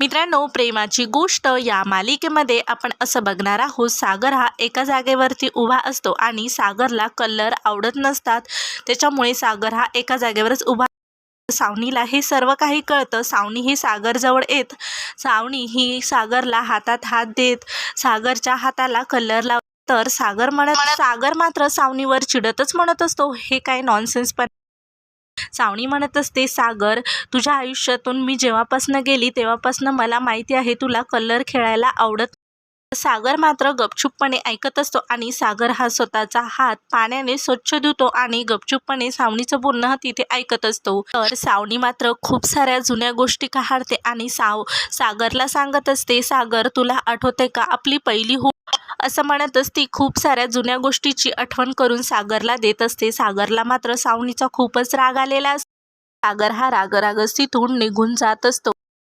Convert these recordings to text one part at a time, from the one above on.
मित्रांनो प्रेमाची गोष्ट या मालिकेमध्ये आपण असं बघणार आहोत सागर हा एका जागेवरती उभा असतो आणि सागरला कलर आवडत नसतात. त्याच्यामुळे सागर हा एका जागेवरच उभा सावनीला हे सर्व काही कळतं. सावनी ही सागरजवळ येत. सावनी ही सागरला हातात हात देत. सागरच्या हाताला कलर लाव तर सागर म्हणत सागर मात्र सावनीवर चिडतच म्हणत असतो. हे काय नॉनसेन्स पण सावणी म्हणत असते सागर तुझ्या आयुष्यातून मी जेव्हापासनं गेली तेव्हापासनं मला माहिती आहे तुला कलर खेळायला आवडत सागर मात्र गपचूपपणे ऐकत असतो आणि सागर हा स्वतःचा हात पाण्याने स्वच्छ धुतो आणि गपचूपपणे सावणीचं बोलणं तिथे ऐकत असतो. तर सावणी मात्र खूप साऱ्या जुन्या गोष्टी काढते आणि साव सागरला सांगत असते सागर तुला आठवते का? आपली पहिली हो असं म्हणतच ती खूप साऱ्या जुन्या गोष्टीची आठवण करून सागरला देत असते. सागरला मात्र सावनीचा खूपच राग आलेला असतो. सागर हा रागरागच तिथून निघून जात असतो.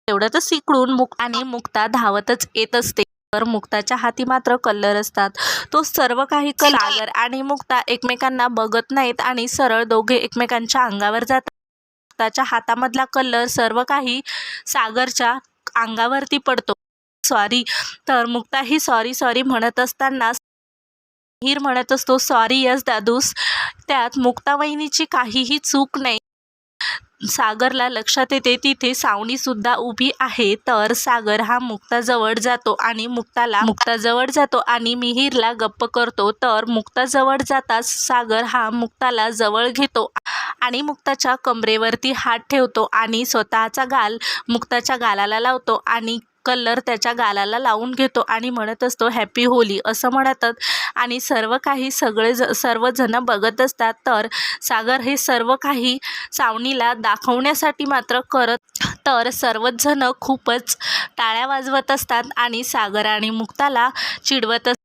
तेवढ्यातच तिकडून मुक आणि मुक्ता धावतच येत असते. तर मुक्ताच्या हाती मात्र कल्लर असतात. तो सर्व काही कल सागर आणि मुक्ता एकमेकांना बघत नाहीत आणि सरळ दोघे एकमेकांच्या अंगावर जातात. मुक्ताच्या हातामधला कलर सर्व काही सागरच्या अंगावरती पडतो. सॉरी तर मुक्ता ही सॉरी सॉरी म्हणत असताना हिर म्हणत असतो सॉरी यस दादूस. त्यात मुक्ता वहिनीची काहीही चूक नाही. सागरला लक्षात येते तिथे सावणी सुद्धा उभी आहे. तर सागर हा मुक्ताजवळ जातो आणि मुक्ताला मुक्ताजवळ जातो आणि मिहीरला गप्प करतो. तर मुक्ताजवळ जाताच सागर हा मुक्ताला जवळ घेतो आणि मुक्ताच्या कमरेवरती हात ठेवतो आणि स्वतःचा गाल मुक्ताच्या गालाला लावतो आणि कलर त्याच्या गालाला लावून घेतो आणि म्हणत असतो हॅपी होली असं म्हणतात. आणि सर्व काही सगळे ज सर्वजणं बघत असतात. तर सागर हे सर्व काही सावनीला दाखवण्यासाठी मात्र करत तर सर्वच जण खूपच टाळ्या वाजवत असतात आणि सागर आणि मुक्ताला चिडवत असतात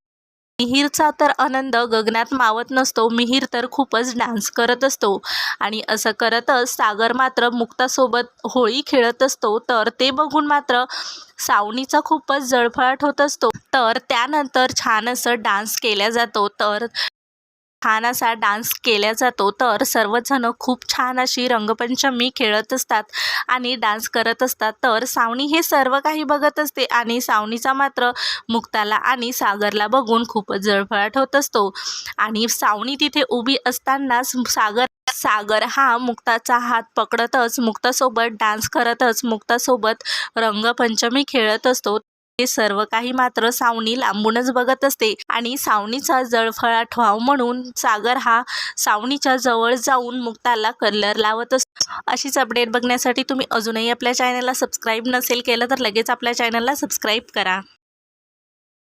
मिहीरचा तर आनंद गगनात मावत नसतो. मिहीर तर खूपच डान्स करत असतो. आणि असं करतच सागर मात्र मुक्तासोबत होळी खेळत असतो. तर ते बघून मात्र सावनीचा खूपच जळफळाट होत असतो. तर त्यानंतर छान असं डान्स केला जातो. तर छान असा डान्स केला जातो तर सर्वजण खूप छान अशी रंगपंचमी खेळत असतात आणि डान्स करत असतात. तर सावणी हे सर्व काही बघत असते आणि सावणीचा मात्र मुक्ताला आणि सागरला बघून खूपच जळफळाट होत असतो. आणि सावणी तिथे उभी असतानाच सागर सागर हा मुक्ताचा हात पकडतच मुक्तासोबत डान्स करतच मुक्तासोबत रंगपंचमी खेळत असतो. हे सर्व काही मात्र सावनी लांबूनच बघत असते आणि सावनीचा जळफळाट व्हाव म्हणून सागर हा सावनीच्या जवळ जाऊन मुक्ताला कलर लावत असतो अशीच अपडेट बघण्यासाठी तुम्ही अजूनही आपल्या चॅनलला सबस्क्राईब नसेल केलं तर लगेच आपल्या चॅनलला सबस्क्राईब करा.